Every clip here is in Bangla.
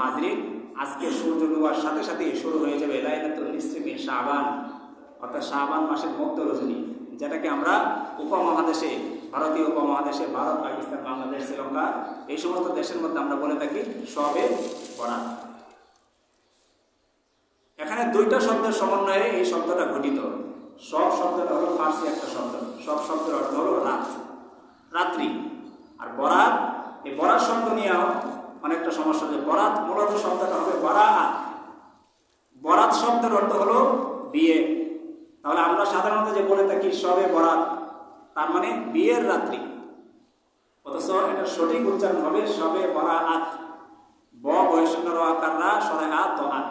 হাজরিন, আজকে সূর্য ডুবার সাথে সাথে শুরু হয়ে যাবে লাইলাতুল নিসফি শাবান, অর্থাৎ শাবান মাসের মধ্য রজনী, যেটাকে আমরা উপমহাদেশে, ভারতীয় উপমহাদেশে, ভারত, পাকিস্তান, বাংলাদেশ, শ্রীলঙ্কা, এই সমস্ত দেশের মধ্যে আমরা বলে থাকি সবে বরাত। এখানে দুইটা শব্দের সমন্বয়ে এই শব্দটা ঘটিত সব শব্দটা হলো ফার্সি একটা শব্দ। সব শব্দের অর্থ হলো রাত, রাত্রি। আর বরাত, এই বরাত শব্দ নিয়েও অনেকটা সমস্যা যে বরাত মূলত শব্দটা হবে বরাত বরাত শব্দের অর্থ হলো বিয়ে। তাহলে আমরা সাধারণত যে বলে থাকি, সবে বরাত, তার মানে বিয়ের রাত্রি। অথচ এটা সঠিক উচ্চারণ হবে সবে বরা আত ব বয়সন্য আকার রা সরে আত আত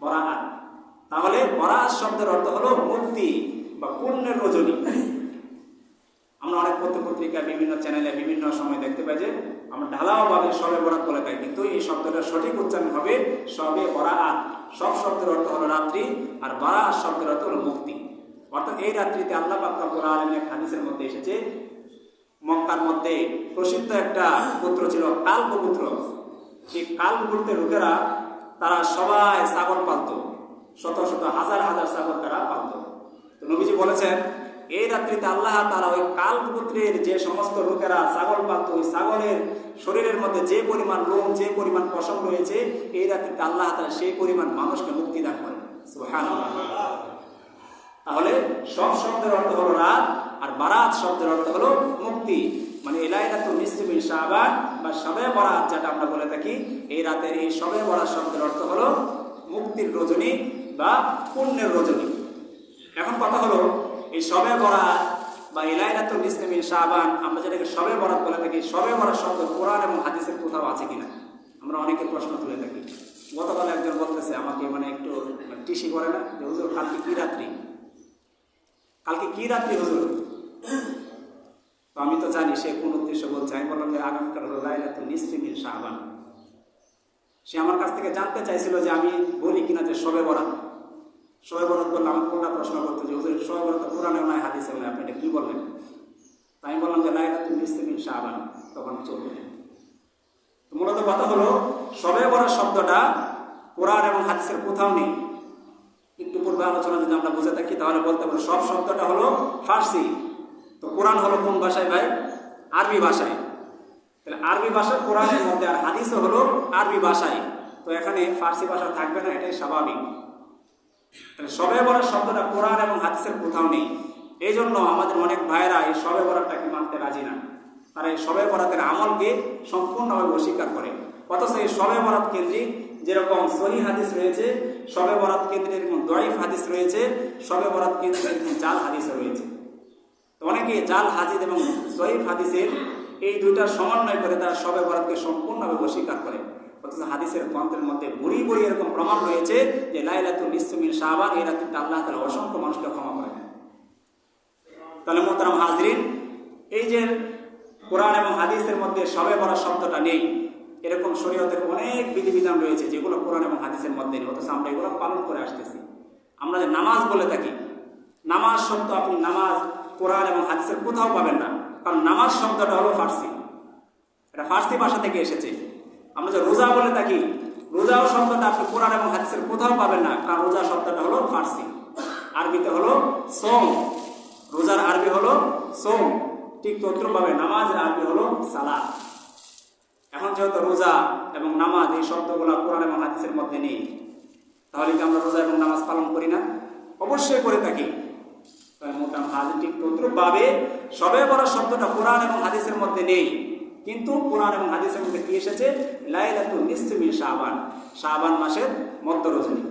বরা আত তাহলে বরাত শব্দের অর্থ হলো মুক্তি বা পুণ্যের রজনী। আমরা অনেক পত্র পত্রিকায়, বিভিন্ন চ্যানেলে বিভিন্ন সময় দেখতে পাই যে আমরা ঢালাওভাবে সবে বরাত বলে থাকি কিন্তু এই শব্দটার সঠিক উচ্চারণ হবে সবে বরাত। সব শব্দের অর্থ হলো রাত্রি, আর বারাত শব্দের অর্থ হলো মুক্তি। অর্থাৎ এই রাত্রিতে আল্লাহ পাক্কা আলমের হাদিসের মধ্যে এসেছে, মক্কার মধ্যে প্রসিদ্ধ একটা পুত্র ছিল কাল্প পুত্র সেই কাল্পুত্রের লোকেরা, তারা সবাই ছাগল পালত। শত শত, হাজার হাজার ছাগল তারা পালত। তো নবীজি বলেছেন এই রাত্রিতে আল্লাহ তারা ওই কালপুত্রের যে সমস্ত লোকেরা ছাগল পালত, ওই ছাগলের শরীরের মধ্যে যে পরিমাণ লোম, যে পরিমাণ পশম রয়েছে, এই রাত্রিতে আল্লাহ তারা সেই পরিমাণ মানুষকে মুক্তি দান করেন। তাহলে সব শব্দের অর্থ হলো রাত, আর বারাত শব্দের অর্থ হলো মুক্তি। মানে এলাইলাতু নিসফি শাবান, বা সবে বরাত যেটা আমরা বলে থাকি, এই রাতের এই সবে বরাত শব্দের অর্থ হলো মুক্তির রজনী বা পুণ্যের রজনী। এখন কথা হলো এই সবে বরাত বা এলাইলাতুল নিসফি শাহবান আমরা যেটাকে সবে বরাত বলে থাকি, সবে বরাত শব্দ কোরআন এবং হাদিসের কোথাও আছে কিনা? আমরা অনেকে প্রশ্ন তুলে থাকি। গতকাল একজন বলতেছে আমাকে মানে একটু টিসি করে না, যে, হুজুর, কালকে কি রাত্রি? কালকে কি রাত্রি, হুজুর? তো আমি তো জানি, সে কোন উদ্দেশ্য বলছে, আমি বললাম যে, আগামীকাল হলো লাইলাতুল নিসফিমিন শাহবান সে আমার কাছ থেকে জানতে চাইছিল যে আমি বলি কিনা যে সবে বরাত সবে বরাত বললে আমাকে প্রশ্ন করতে যে, হুজুর নয় হাদিসে নয় আপনি এটা কি বললেন? তাই বললাম যে লাইলাতুল নিসফিমিন শাহবান। তখন চলবে। মূলত কথা হলো সবে বরাত শব্দটা কোরআন এবং হাদিসের কোথাও নেই। একটু পূর্বে যদি আমরা বুঝে থাকি, তাহলে বলতে পারি সব শব্দটা হলো ফার্সি। তো কোরআন হলো কোন ভাষায় ভাই? আরবি ভাষায়। তাহলে আরবি ভাষা কোরআনের মধ্যে আর হাদিসও হলো আরবি ভাষায়। তো এখানে ফার্সি ভাষা থাকবে না, এটাই স্বাভাবিক। সবে বরাত শব্দটা কোরআন এবং হাদিসের কোথাও নেই। এই জন্য আমাদের অনেক ভাইয়েরা এই সবে বরাতটাকে মানতে রাজি না। তারা এই সবে বরাতের আমলকে সম্পূর্ণভাবে অস্বীকার করে। অথচ এই সবে বরাত কেন্দ্রিক যেরকম সহি হাদিস রয়েছে, সবে বরাত কেন্দ্রে এরকম দয়ফ হাদিস রয়েছে, সবে বরাত কেন্দ্রে এরকম জাল হাদিস রয়েছে। অনেকে জাল, হাদিস এবং সহিফ হাদিসের এই দুইটার সমন্বয় করে তারা সবে বরাতকে সম্পূর্ণভাবে অস্বীকার করে। হাদিসের গ্রন্থের মধ্যে বুড়ি বুড়ি এরকম প্রমাণ রয়েছে যে লাইলাতুল নিসমিন শাহবান এই রাত্রিতে আল্লাহ তালা অসংখ্য মানুষকে ক্ষমা করে দেন। তাহলে মোহতারাম হাজরিন, এই যে কোরআন এবং হাদিসের মধ্যে সবে বরাত শব্দটা নেই, এরকম শরীয়তের অনেক বিধিবিধান রয়েছে যেগুলো কোরআন এবং হাদিসের মধ্যে নেই, অথচ আমরা এগুলো পালন করে আসতেছি। আমরা যে নামাজ বলে থাকি, নামাজ শব্দ আপনি নামাজ, কোরআন এবং হাদিসের কোথাও পাবেন না, কারণ নামাজ শব্দটা হলো ফার্সি। এটা ফার্সি ভাষা থেকে এসেছে। আমরা যে রোজা বলে থাকি রোজাও শব্দটা আপনি কোরআন এবং হাদিসের কোথাও পাবেন না, কারণ রোজা শব্দটা হলো ফার্সি। আরবিতে হলো সোম। রোজার আরবি হলো সোম। ঠিক তদ্রুপভাবে নামাজের আরবি হলো সালা এখন যেহেতু রোজা এবং নামাজ এই শব্দগুলো কোরআন এবং হাদিসের মধ্যে নেই, তাহলে কি আমরা রোজা এবং নামাজ পালন করি না? অবশ্যই করে থাকি। মোটাম হাজির ঠিক তদ্রুপভাবে সবে বড় শব্দটা কোরআন এবং হাদিসের মধ্যে নেই। কিন্তু কোরআন এবং হাদিসের মধ্যে কি এসেছে? লাইলাতুল নিসফি শাহবান শাহবান মাসের মধ্য রজনী